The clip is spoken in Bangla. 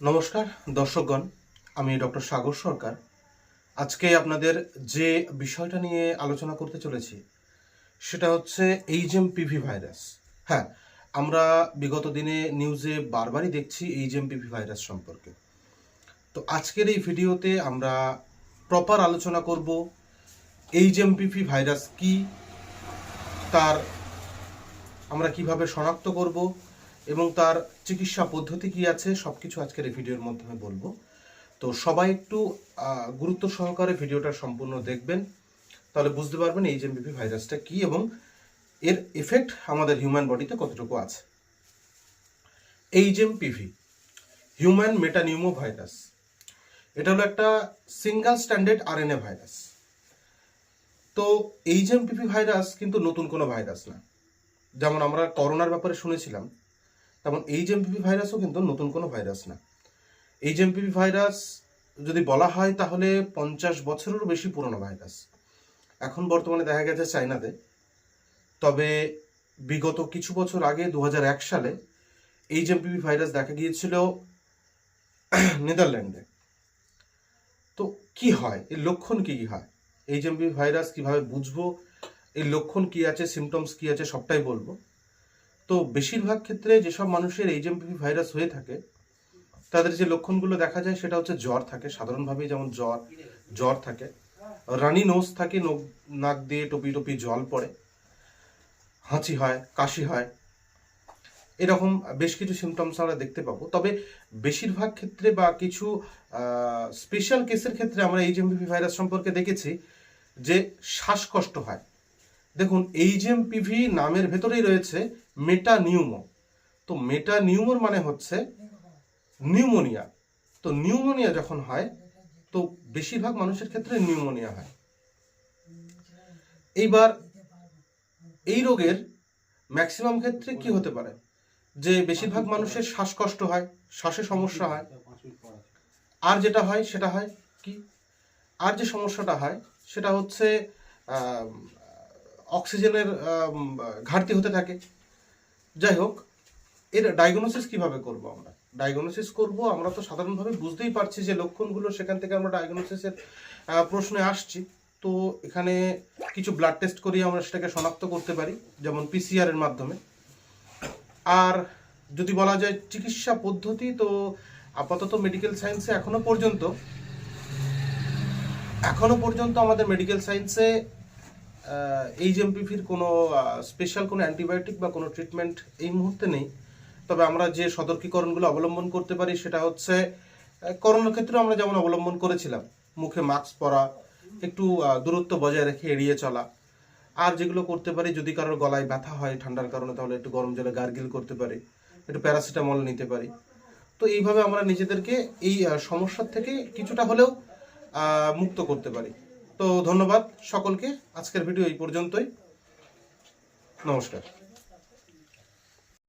নমস্কার, দর্শকগণ, আমি ডক্টর সাগর সরকার। আজকে আপনাদের যে বিষয়টা নিয়ে আলোচনা করতে চলেছি, সেটা হচ্ছে এইচএম পিভি ভাইরাস হ্যাঁ আমরা বিগত দিনে নিউজে বারবারই দেখছি এইচএম পিভি ভাইরাস সম্পর্কে। তো আজকের এই ভিডিওতে আমরা প্রপার আলোচনা করব এইচএম পিভি ভাইরাস কি, তার আমরা কীভাবে শনাক্ত করব এবং তার চিকিৎসা পদ্ধতি কি আছে সব কিছু আজকের এই ভিডিওর মাধ্যমে বলব। তো সবাই একটু গুরুত্ব সহকারে ভিডিওটা সম্পূর্ণ দেখবেন, তাহলে বুঝতে পারবেন এই জেমবিপি ভাইরাসটা কি এবং এর এফেক্ট আমাদের হিউম্যান বডিতে কতটুকু আছে। এইচএমপিভি হিউম্যান মেটানিউমো ভাইরাস এটা হলো একটা সিঙ্গেল স্ট্যান্ডার্ড আরএনএ ভাইরাস তো এইচএমপিভি ভাইরাস কিন্তু নতুন কোনো ভাইরাস না। যেমন আমরা করোনার ব্যাপারে শুনেছিলাম তেমন এইচএমপিভি ভাইরাসও কিন্তু নতুন কোনো ভাইরাস না। এইচ এইচএমপিভি ভাইরাস যদি বলা হয় তাহলে পঞ্চাশ বছরেরও বেশি পুরনো ভাইরাস। এখন বর্তমানে দেখা গেছে চাইনাতে তবে বিগত কিছু বছর আগে দু হাজার এক সালে এইচ এইচএমপিভি ভাইরাস দেখা গিয়েছিল নেদারল্যান্ডে। তো কি হয়? এর লক্ষণ কি কি হয়? এইচএমপিভি ভাইরাস কীভাবে বুঝব? এর লক্ষণ কি আছে? সিমটমস কি আছে? সবটাই বলব। তো বেশিরভাগ ক্ষেত্রে যেসব মানুষের এইচএমপিভি ভাইরাস হয়ে থাকে, তাদের যে লক্ষণগুলো দেখা যায় সেটা হচ্ছে জ্বর থাকে সাধারণভাবে যেমন জ্বর জ্বর থাকে। রানি নোজ থাকে নাক দিয়ে টপি টপি জল পড়ে, হাঁচি হয়, কাশি হয়, এরকম বেশ কিছু সিমটমস আমরা দেখতে পাবো। তবে বেশিরভাগ ক্ষেত্রে বা কিছু স্পেশাল কেসের ক্ষেত্রে আমরা এইচএমপিভি ভাইরাস সম্পর্কে দেখেছি যে শ্বাসকষ্ট হয়। দেখুন এইচএমপিভি নামের ভেতরেই রয়েছে মেটানিউমো তো মেটানিউমোর মানে হচ্ছে নিউমোনিয়া তো নিউমোনিয়া যখন হয়, তো বেশিরভাগ মানুষের ক্ষেত্রে নিউমোনিয়া হয়। এইবার এই রোগের ম্যাক্সিমাম ক্ষেত্রে কি হতে পারে? যে বেশিরভাগ মানুষের শ্বাসকষ্ট হয়, শ্বাসে সমস্যা হয়। আর যেটা হয়, সেটা হয় কি? আর যে সমস্যাটা হয়, সেটা হচ্ছে অক্সিজেনের ঘাটতি হতে থাকে। যাই হোক, এর ডায়াগনোসিস কীভাবে করব আমরা? ডায়াগনোসিস করব, আমরা তো সাধারণভাবে বুঝতেই পারছি যে লক্ষণগুলো, সেখান থেকে আমরা ডায়াগনোসিসের প্রশ্নে আসছি। তো এখানে কিছু ব্লাড টেস্ট করিয়ে আমরা সেটাকে শনাক্ত করতে পারি, যেমন পিসিআর এর মাধ্যমে। আর যদি বলা যায় চিকিৎসা পদ্ধতি, তো আপাতত মেডিকেল সায়েন্সে এখনও পর্যন্ত এখনও পর্যন্ত আমাদের মেডিকেল সায়েন্সে এইচএমপিভির কোনো স্পেশাল কোনো অ্যান্টিবায়োটিক বা কোনো ট্রিটমেন্ট এই মুহূর্তে নেই। তবে আমরা যে সতর্কীকরণগুলো অবলম্বন করতে পারি সেটা হচ্ছে করোনার ক্ষেত্রে আমরা যেমন অবলম্বন করেছিলাম, মুখে মাস্ক পরা, একটু দূরত্ব বজায় রেখে এড়িয়ে চলা। আর যেগুলো করতে পারি, যদি কারোর গলায় ব্যথা হয় ঠান্ডার কারণে, তাহলে একটু গরম জলে গার্গিল করতে পারি, একটু প্যারাসিটামল নিতে পারি। তো এইভাবে আমরা নিজেদেরকে এই সমস্যার থেকে কিছুটা হলেও মুক্ত করতে পারি। তো ধন্যবাদ সকলকে। আজকের ভিডিও এই পর্যন্তই। নমস্কার।